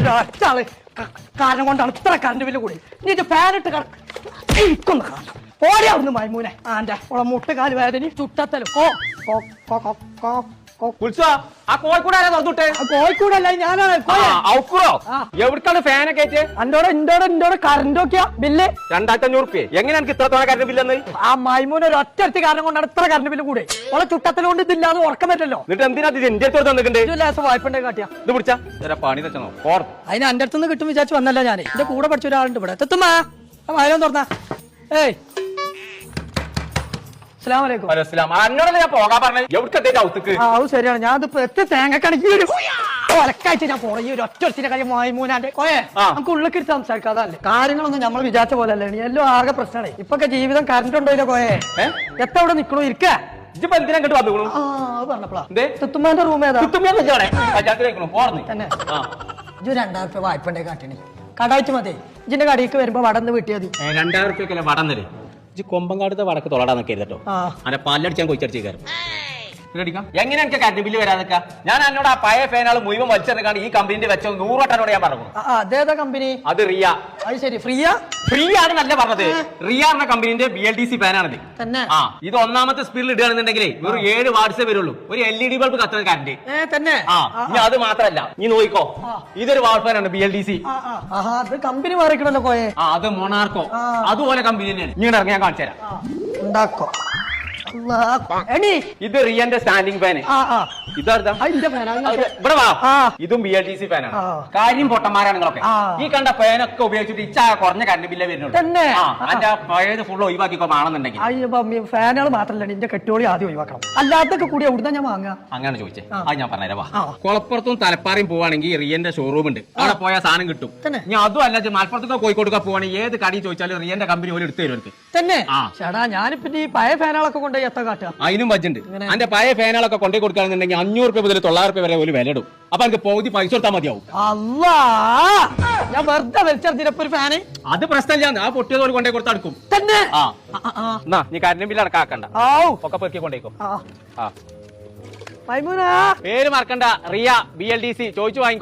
ഒരാൾ കാരണം കൊണ്ടാണ് ഇത്ര കറണ്ട് ബില്ല് കൂടി. നീ ഫാൻ ഇട്ട് ഇരിക്കുന്ന കാരണം ഓടി അവിടുന്ന് മൈമൂനെ. ആന്റെ ഉള്ള മുട്ടുകാൽ വേദന ചുട്ടത്തലും. ഓ. ആ കോഴിക്കൂടെ ആരാ തുറന്നിട്ടെ? ആ കോഴിക്കോടല്ല ഞാനാണ്. ഔക്കുറോ? ആ. എവിടക്കാണ് ഫാനൊക്കെ ആയിട്ട് അന്റോടെ ഇന്തോടെ ഇന്തോടെ കറണ്ട് ഒക്കെയാ ബില്ല് രണ്ടായിരത്തി അഞ്ഞൂറ് റുപ്യ എങ്ങനെ എനിക്ക് ഇത്ര തോന്നെ കറണ്ട് ബില്ലെന്ന് ആ മൈമൂന് ഒരു ഒറ്റ കാരണം കൊണ്ടാണ് ഇത്ര കറണ്ട് ബില്ല് കൂടെ. ഓളെ ചുട്ടത്തലുകൊണ്ട് ഇതില്ലാതെ ഉറക്കം പറ്റല്ലോ എന്നിട്ട് എന്തിനാ ഇത് എന്റെ അടുത്ത് തന്നിട്ടുണ്ട് ഒരു വായ്പണ്ടേ കാട്ടിയാ. ഇത് പിടിച്ചാ? പണി ഓർ. അതിന് എന്റെ അടുത്തുനിന്ന് കിട്ടും വിചാരിച്ചു വന്നല്ല ഞാൻ എന്റെ കൂടെ പഠിച്ച ഒരാളുണ്ട് ഇവിടെ. തെത്തുമാ വായനം തുറന്നാ. ഏയ്. അന്നോടല്ലേ ഞാൻ പോകാൻ പറഞ്ഞു എവിടത്തെ ഔത്തുക്ക് ആ അത് ശരിയാണ്. ഞാൻ എത്ര തേങ്ങക്കാണ് ഈ ഒരു ഒലക്കായിട്ട് ഞാൻ ഒരു ഒറ്റ കാര്യം മായ്മൂനാന്റെ. കോയെ നമുക്ക് ഉള്ളിൽ കിട്ടി സംസാരിക്കാതല്ലേ കാര്യങ്ങളൊന്നും നമ്മൾ വിചാരിച്ച പോലെ അല്ലേ? എല്ലാം ആകെ പ്രശ്നമാണ്. ഇപ്പൊക്കെ ജീവിതം കറണ്ട് ഉണ്ടോ ഇല്ല കോയെ? എത്ര അവിടെ നിക്കണു? ഇരിക്ക. ഇജ്ജിപ്പോ എന്തിനാ ഇങ്ങോട്ട് വന്നു ആ അത് പറഞ്ഞപ്പോളാ. എന്തേ? തുത്തുമ്മാന്റെ റൂം ഏതാ? പഞ്ചായത്തിലേക്കണോ പോർന്ന് തന്നെ. രണ്ടായിരം രൂപ വായ്പണ്ടേ കാട്ടണി കടായിട്ട് മതി. ഇജിന്റെ കടയിലേക്ക് വരുമ്പോ വടന്ന് വീട്ടിയാ മതി. ഏ, രണ്ടായിരം റുപ്യക്കല്ലേ വടം തരേ? ഇജ്ജ് കൊമ്പങ്കാടത്തെ വടക്ക് തൊളടാൻ നിൽക്കരുത് കേട്ടോ. അങ്ങനെ പല്ലടിച്ചാൻ കയറും. എങ്ങനെ എനിക്ക് കറണ്ട് ബില്ല് വരാതൊക്കെ ഞാൻ എന്നോട് ആ പഴയ ഫാനുകൾ മുഴുവൻ വലിച്ചെടുക്കാണ്ട് ഈ കമ്പനിന്റെ വെച്ച നൂറോട്ടനോട് ഞാൻ പറഞ്ഞു. അതേതാ കമ്പനി അത് റിയ. അത് ശരി ഫ്രീയാ? ഫ്രീ ആണ് നല്ല പറഞ്ഞത് റിയ എന്ന കമ്പനിന്റെ ബി എൽ ഡി സി ഫാനാണിത് തന്നെ. ആ ഇത് ഒന്നാമത്തെ സ്പീഡിൽ ഇടുകയാണെന്നുണ്ടെങ്കിൽ വെറും ഏഴ് വാട്സേ വരുള്ളൂ. ഒരു എൽ ഇ ഡി ബൾബ് കത്തുന്ന കറണ്ട് തന്നെ. ആ ഇനി അത് മാത്രല്ല. നീ നോക്കിക്കോ. ഇതൊരു വാൾ ഫാനാണ് ബി എൽ ഡി സി അത് കമ്പനി മാറിക്കണല്ലോ കോയെ. ആ അത് മൊണാർക്കോ അതുപോലെ കമ്പനി തന്നെയാണ്. ഇങ്ങനെ ഇറങ്ങി ഞാൻ കാണിച്ചു തരാം ഉണ്ടാക്കോ. ഇത് റിയന്റെ സ്റ്റാൻഡിംഗ് ഫാന് ഇതാ ഇവിടെ വാ. ഇതും ബി എൽ ടി സി ഫാനാണ്. കാര്യം പൊട്ടന്മാരാണ് നിങ്ങളൊക്കെ. ഈ കണ്ട ഫാനൊക്കെ ഉപയോഗിച്ചിട്ട് ഇച്ച കുറഞ്ഞ കറണ്ട് ബില്ലേ വരുന്നുണ്ട് തന്നെ? അതിന്റെ പഴയത് ഫുൾ ഒഴിവാക്കിക്കോ ആണെന്നുണ്ടെങ്കിൽ ഫാനുകൾ മാത്രല്ല നിന്റെ കെട്ടോളി ആദ്യം ഒഴിവാക്കണം. അല്ലാത്തൊക്കെ കൂടി എവിടുന്ന ഞാൻ വാങ്ങാ? അങ്ങനെ ചോദിച്ചേ. ആ. അത് ഞാൻ പറഞ്ഞുതരാം വാ. കുളപ്പുറത്തും തലപ്പാറയും പോവാണെങ്കിൽ റിയന്റെ ഷോറൂം ഉണ്ട്. അവിടെ പോയാൽ സാധനം കിട്ടും? ഞാൻ അതും അല്ല മലപ്പുറത്തൊക്കെ കോഴിക്കോട്ടൊക്കെ പോവാണെങ്കിൽ ഏത് കടി ചോദിച്ചാലും റിയന്റെ കമ്പനി ഒരു എടുത്തു തരും തന്നെ. ചേടാ ഞാനിപ്പോ ഈ പഴയ ഫാനുകളൊക്കെ കൊണ്ടുപോയി എത്ത കാട്ടുക? അതിനും ബജറ്റ്? അതിന്റെ പഴയ ഫാനുകളൊക്കെ കൊണ്ടേ കൊടുക്കുകയാണെന്നുണ്ടെങ്കിൽ അഞ്ഞൂറ് രൂപ മുതൽ തൊള്ളായിരം രൂപ വരെ ഒരു വില ഇടും അപ്പൊ എനിക്ക് പകുതി പൈസ കൊടുത്താൽ മതിയാവും. അല്ലാ ഞാൻ വെറുതെ ഒരു ഫാന്. അത് പ്രശ്നമില്ല ആ പൊട്ടിയതോട് കൊണ്ടേ കൊടുത്തടുക്കും തന്നെ? ആ. എന്നാ നീ കരണ്ട് ബില്ല് അടക്കാക്കണ്ട ആവൂ. ഒക്കെ പെറുക്കി കൊണ്ടേക്കും. ആ. ആ. മൈമൂനാ? പേര് മറക്കണ്ട. Riya B L D C ചോദിച്ചു വാങ്ങിക്കോ.